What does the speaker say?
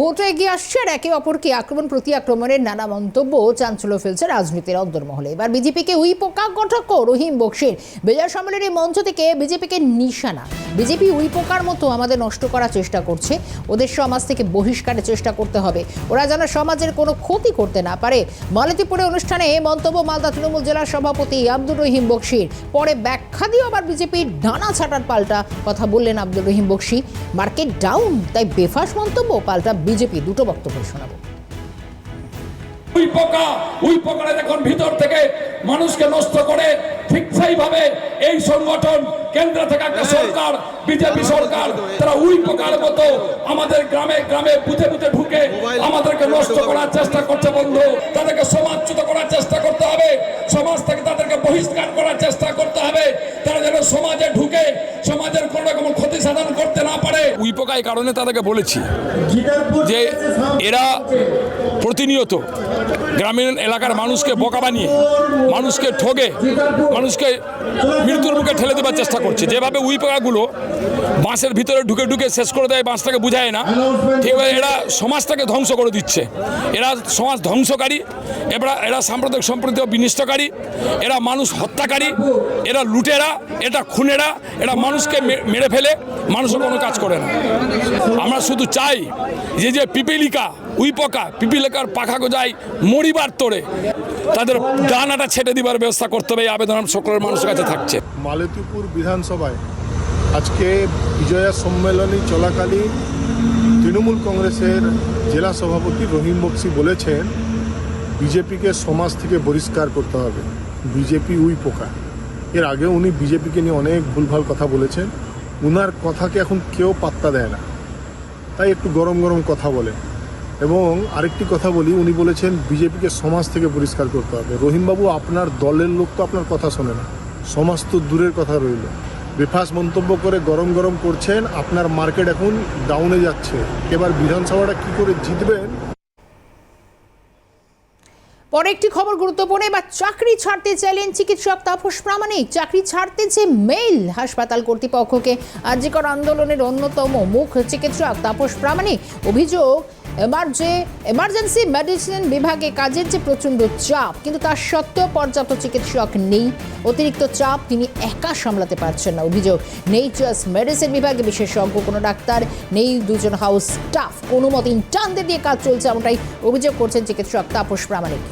ভোটে এগিয়ে আসছে আর একে অপরকে আক্রমণ প্রতি আক্রমণের নানা মন্তব্য চাঞ্চল্য ফেলছে রাজনীতির অন্তর্মহলে। এবার বিজেপিকে উই পোকা রহিম বক্সির। বিজয় সম্মেলনের মঞ্চ থেকে বিজেপিকে নিশানা। বিজেপি উই পোকার মতো আমাদের নষ্ট করার চেষ্টা করছে। ওদের সমাজ থেকে বহিষ্কারের চেষ্টা করতে হবে। ওরা যেন সমাজের কোনো ক্ষতি করতে না পারে। মালতীপুরে অনুষ্ঠানে মন্তব্য মালদা তৃণমূল জেলার সভাপতি আব্দুর রহিম বক্সির পরে ব্যাখ্যা দিয়ে আবার বিজেপির ডানা ছাটার পাল্টা কথা বললেন আব্দুর রহিম বক্সি। মার্কেট ডাউন, তাই বেফাস মন্তব্য পাল্টা বিজেপি। দুটো বক্তব্য শোনাবো। উই পোকা যখন ভিতর থেকে মানুষকে নষ্ট করে এই সংগঠন কেন্দ্র থেকে একটা সরকার বিজেপি সরকার তারা উই পোকার মতো আমাদের গ্রামে গ্রামে বুথে বুথে ঢুকে আমাদেরকে নষ্ট করার চেষ্টা করছে বন্ধু। তাদেরকে সমাজচ্যুত করার চেষ্টা করতে হবে সমাজ থেকে তাদেরকে বহিষ্কার করার চেষ্টা করতে হবে তারা যেন সমাজে ঢুকে সমাজের কোনো রকম ক্ষতি সাধন করতে না পারে উই পোকা এই কারণে তাদেরকে বলেছি যে এরা প্রতিনিয়ত গ্রামীণ এলাকার মানুষকে বোকা বানিয়ে, মানুষকে ঠগে, মানুষকে মৃত্যুর মুখে ঠেলে দেওয়ার চেষ্টা করছে। যেভাবে উই পোকাগুলো বাঁশের ভিতরে ঢুকে ঢুকে শেষ করে দেয়, বাঁশটাকে বুঝায় না ঠিকভাবে এরা সমাজটাকে ধ্বংস করে দিচ্ছে। এরা সমাজ ধ্বংসকারী, এরা এরা সাম্প্রদায়িক সম্প্রতি বিনিষ্টকারী, এরা মানুষ হত্যাকারী, এরা লুটেরা এটা খুনেরা, এরা মানুষকে মেরে ফেলে, মানুষের কোনো কাজ করে না। আমরা শুধু চাই যে যে পিপিলিকা উইপকা পিপিলিকার পাখা গোজায় মরিবার তোড়ে। তাদের ডানাটা ছেটে দিবার ব্যবস্থা করতে হবে, এই আবেদন সকলের মানুষের কাছে থাকছে। মালতীপুর বিধানসভায় আজকে বিজয়া সম্মেলনী চলাকালীন তৃণমূল কংগ্রেসের জেলা সভাপতি রহিম বক্সি বলেছেন, বিজেপিকে সমাজ থেকে বহিষ্কার করতে হবে। বিজেপি উই পোকা। এর আগে উনি বিজেপিকে নিয়ে অনেক ভুলভাল কথা বলেছেন। উনার কথাকে এখন কেউ পাত্তা দেয় না। তাই একটু গরম গরম কথা বলে। এবং আরেকটি কথা বলি, উনি বলেছেন, বিজেপিকে সমাজ থেকে পরিষ্কার করতে হবে। রহিমবাবু, আপনার দলের লোক তো আপনার কথা শোনে না। সমাজ তো দূরের কথা রইল। বেফাস মন্তব্য করে গরম গরম করছেন, আপনার মার্কেট এখন ডাউনে যাচ্ছে। এবার বিধানসভাটা কি করে জিতবেন? পরে একটি খবর গুরুত্বপূর্ণ, এবার চাকরি ছাড়তে চাইলেন চিকিৎসক তাপস প্রামাণিক। চাকরি ছাড়তে যে মেইল হাসপাতাল কর্তৃপক্ষকে, আর্যিকর আন্দোলনের অন্যতম মুখ চিকিৎসক তাপস প্রামাণিক। অভিযোগ, এমার্জে, এমার্জেন্সি মেডিসিন বিভাগে কাজের যে প্রচণ্ড চাপ, কিন্তু তার সত্ত্বেও পর্যাপ্ত চিকিৎসক নেই। অতিরিক্ত চাপ তিনি একা সামলাতে পারছেন না, অভিযোগ। নেই জাস্ট মেডিসিন বিভাগে বিশেষজ্ঞ কোনো ডাক্তার নেই, দুজন হাউস স্টাফ কোনো মতে ইন্টার্নদের দিয়ে কাজ চলছে এমনটাই অভিযোগ করছেন চিকিৎসক তাপস প্রামাণিক।